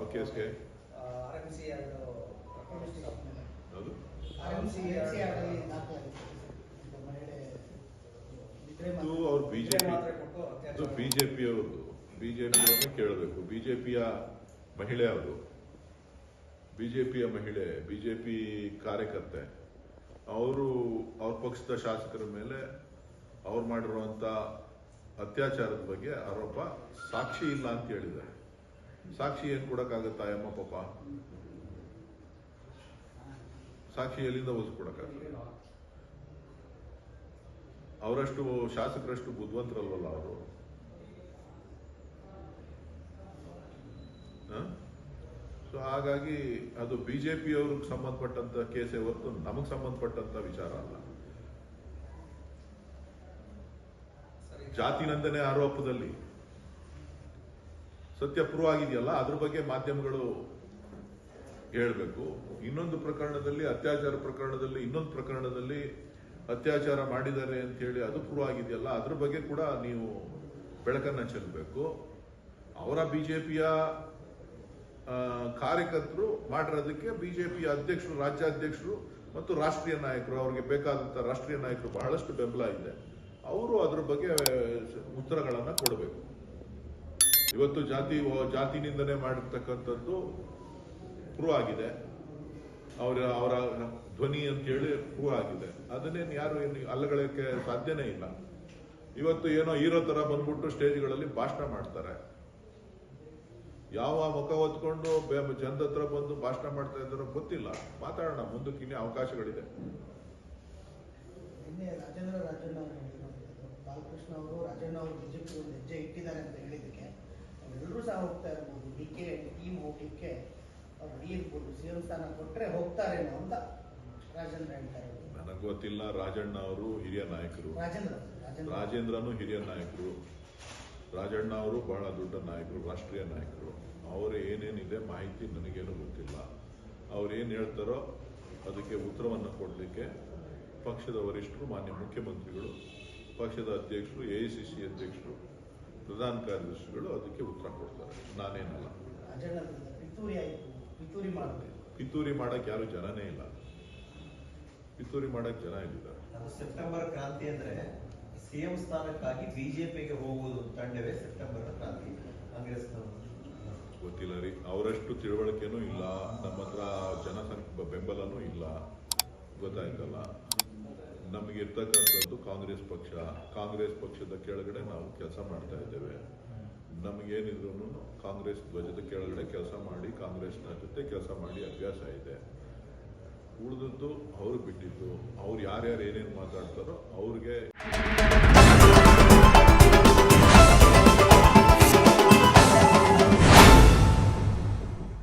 ಯಾವ ಕೇಸ್ಗೆ R M C ಅದು ಆರ್ಎಂಸಿ RMC ಇದು ಅವ್ರು ಬಿಜೆಪಿ ಇದು ಬಿಜೆಪಿ ಅವ್ರದ್ದು. ಬಿಜೆಪಿ ಅವ್ರನ್ನ ಕೇಳಬೇಕು. ಬಿಜೆಪಿಯ ಮಹಿಳೆ ಅವರು ಬಿಜೆಪಿಯ ಮಹಿಳೆ ಬಿಜೆಪಿ ಕಾರ್ಯಕರ್ತೆ. ಅವರು ಅವ್ರ ಪಕ್ಷದ ಶಾಸಕರ ಮೇಲೆ ಅವ್ರು ಮಾಡಿರುವಂಥ ಅತ್ಯಾಚಾರದ ಬಗ್ಗೆ ಆರೋಪ ಸಾಕ್ಷಿ ಇಲ್ಲ ಅಂತ ಹೇಳಿದ್ದಾರೆ. ಸಾಕ್ಷಿ ಏನ್ ಕೊಡಕ್ಕಾಗತ್ತಾ ಅಮ್ಮ ಪಾಪ. ಸಾಕ್ಷಿ ಎಲ್ಲಿಂದ ಕೊಡಕ್ಕಾಗತ್ತೆ ಅವರಷ್ಟು ಶಾಸಕರಷ್ಟು ಬುದ್ಧಿವಂತರಲ್ವಲ್ಲ ಅವರು? ಸೊ ಹಾಗಾಗಿ ಅದು ಬಿಜೆಪಿ ಅವ್ರಿಗೆ ಸಂಬಂಧಪಟ್ಟಂತ ಕೇಸೇ ಹೊರತು ನಮಗೆ ಸಂಬಂಧಪಟ್ಟಂತ ವಿಚಾರ ಅಲ್ಲ. ಜಾತಿ ನಂದನೆ ಆರೋಪದಲ್ಲಿ ಸತ್ಯ ಪ್ರೂವ್ ಆಗಿದೆಯಲ್ಲ, ಅದ್ರ ಬಗ್ಗೆ ಮಾಧ್ಯಮಗಳು ಹೇಳಬೇಕು. ಇನ್ನೊಂದು ಪ್ರಕರಣದಲ್ಲಿ, ಅತ್ಯಾಚಾರ ಪ್ರಕರಣದಲ್ಲಿ, ಇನ್ನೊಂದು ಪ್ರಕರಣದಲ್ಲಿ ಅತ್ಯಾಚಾರ ಮಾಡಿದ್ದಾರೆ ಅಂತ ಹೇಳಿ ಅದು ಪ್ರೂವ್ ಆಗಿದೆಯಲ್ಲ, ಅದ್ರ ಬಗ್ಗೆ ಕೂಡ ನೀವು ಬೆಳಕನ್ನ ಚೆಲ್ಲಬೇಕು ಅವರ ಬಿಜೆಪಿಯ ಕಾರ್ಯಕರ್ತರು ಮಾಡಿರೋದಕ್ಕೆ ಬಿಜೆಪಿಯ ಅಧ್ಯಕ್ಷರು, ರಾಜ್ಯಾಧ್ಯಕ್ಷರು ಮತ್ತು ರಾಷ್ಟ್ರೀಯ ನಾಯಕರು, ಅವ್ರಿಗೆ ಬೇಕಾದಂತ ರಾಷ್ಟ್ರೀಯ ನಾಯಕರು ಬಹಳಷ್ಟು ಬೆಂಬಲ ಇದೆ. ಅವರು ಅದ್ರ ಬಗ್ಗೆ ಉತ್ತರಗಳನ್ನ ಕೊಡಬೇಕು. ಇವತ್ತು ಜಾತಿ ಜಾತಿನಿಂದನೇ ಮಾಡಿರ್ತಕ್ಕಂಥದ್ದು ಪ್ರೂವ್ ಆಗಿದೆ. ಅವರ ಅವರ ಧ್ವನಿ ಅಂತ ಹೇಳಿ ಪ್ರೂವ್ ಆಗಿದೆ. ಅದನ್ನೇನು ಯಾರು ಅಲ್ಲಗಳಕ್ಕೆ ಸಾಧ್ಯನೇ ಇಲ್ಲ. ಇವತ್ತು ಏನೋ ಹೀರೋ ತರ ಬಂದ್ಬಿಟ್ಟು ಸ್ಟೇಜ್ಗಳಲ್ಲಿ ಭಾಷಣ ಮಾಡ್ತಾರೆ. ಯಾವ ಮುಖ ಹೊತ್ಕೊಂಡು ಜನದ ಹತ್ರ ಬಂದು ಭಾಷಣ ಮಾಡ್ತಾ ಇದ್ದಾರೋ ಗೊತ್ತಿಲ್ಲ. ಮಾತಾಡೋಣ, ಮುಂದಕ್ಕೆ ಇನ್ನೇ ಅವಕಾಶಗಳಿದೆ. ಬಾಲಕೃಷ್ಣ ಅವರು, ರಾಜಣ್ಣ ಅವರು ಬಿಜೆಪಿ ಹೆಜ್ಜೆ ಇಟ್ಟಿದ್ದಾರೆ ಅಂತ ಹೇಳಿದ್ದಕ್ಕೆ. ಎಲ್ಲರೂ ಸಹ ಹೋಗ್ತಾ ಇರ್ಬೋದು ಡಿ ಕೆ ಟೀಮ್ ಹೋಗ್ಲಿಕ್ಕೆ ಅವ್ರು ಇರ್ಬೋದು ಸಿ ಎಂ ಸ್ಥಾನ ಕೊಟ್ಟರೆ ಹೋಗ್ತಾರೇನೋ ಅಂತ ರಾಜೇಂದ್ರ ಹೇಳ್ತಾರೆ ನನಗೆ ಗೊತ್ತಿಲ್ಲ ರಾಜಣ್ಣ ಅವರು ಹಿರಿಯ ನಾಯಕರು. ರಾಜೇಂದ್ರ ರಾಜೇಂದ್ರ ರಾಜೇಂದ್ರನು ಹಿರಿಯ ನಾಯಕರು. ರಾಜಣ್ಣ ಅವರು ಬಹಳ ದೊಡ್ಡ ನಾಯಕರು ರಾಷ್ಟ್ರೀಯ ನಾಯಕರು. ಅವರು ಏನೇನಿದೆ ಮಾಹಿತಿ ನನಗೇನು ಗೊತ್ತಿಲ್ಲ. ಅವ್ರು ಏನು ಹೇಳ್ತಾರೋ ಅದಕ್ಕೆ ಉತ್ತರವನ್ನು ಕೊಡಲಿಕ್ಕೆ ಪಕ್ಷದ ವರಿಷ್ಠರು ಮಾನ್ಯ ಮುಖ್ಯಮಂತ್ರಿಗಳು ಪಕ್ಷದ ಅಧ್ಯಕ್ಷರು ಎ ಸಿ ಅಧ್ಯಕ್ಷರು ಪ್ರಧಾನ ಕಾರ್ಯದರ್ಶಿಗಳು ಅದಕ್ಕೆ ಉತ್ತರ ಕೊಡ್ತಾರೆ. ನಾನೇನಲ್ಲ. ಪಿತೂರಿ ಆಯಿತು ಪಿತೂರಿ ಮಾಡಬೇಕು. ಪಿತೂರಿ ಮಾಡಕ್ ಯಾರು ಜನನೇ ಇಲ್ಲ. ಪಿತೂರಿ ಮಾಡಕ್ ಜನ ಇಲ್ಲಿದ್ದಾರೆ ಸೆಪ್ಟೆಂಬರ್ ಕ್ರಾಂತಿ ಅಂದ್ರೆ ಸಿಎಂ ಸ್ಥಾನಕ್ಕಾಗಿ ಬಿಜೆಪಿಗೆ ಹೋಗುವುದು ತಂಡವೇ ಸೆಪ್ಟೆಂಬರ್ ಕ್ರಾಂತಿ. ಕಾಂಗ್ರೆಸ್ ಗೊತ್ತಿಲ್ಲ ರೀ. ಅವರಷ್ಟು ತಿಳುವಳಿಕೆನೂ ಇಲ್ಲ. ನಮ್ಮ ಹತ್ರ ಜನಸಂಖ್ಯೆ ಬೆಂಬಲನೂ ಇಲ್ಲ. ಗೊತ್ತಾಯ್ತಲ್ಲ? ನಮಗೆ ಇರ್ತಕ್ಕಂಥದ್ದು ಕಾಂಗ್ರೆಸ್ ಪಕ್ಷ. ಕಾಂಗ್ರೆಸ್ ಪಕ್ಷದ ಕೆಳಗಡೆ ನಾವು ಕೆಲಸ ಮಾಡ್ತಾ ಇದ್ದೇವೆ. ನಮಗೇನಿದ್ರು ಕಾಂಗ್ರೆಸ್ ಧ್ವಜದ ಕೆಳಗಡೆ ಕೆಲಸ ಮಾಡಿ, ಕಾಂಗ್ರೆಸ್ನ ಜೊತೆ ಕೆಲಸ ಮಾಡಿ ಅಭ್ಯಾಸ ಇದೆ. ಉಳಿದದ್ದು ಅವರು ಬಿಟ್ಟಿದ್ದು. ಅವ್ರು ಯಾರ್ಯಾರು ಏನೇನು ಮಾತಾಡ್ತಾರೋ ಅವ್ರಿಗೆ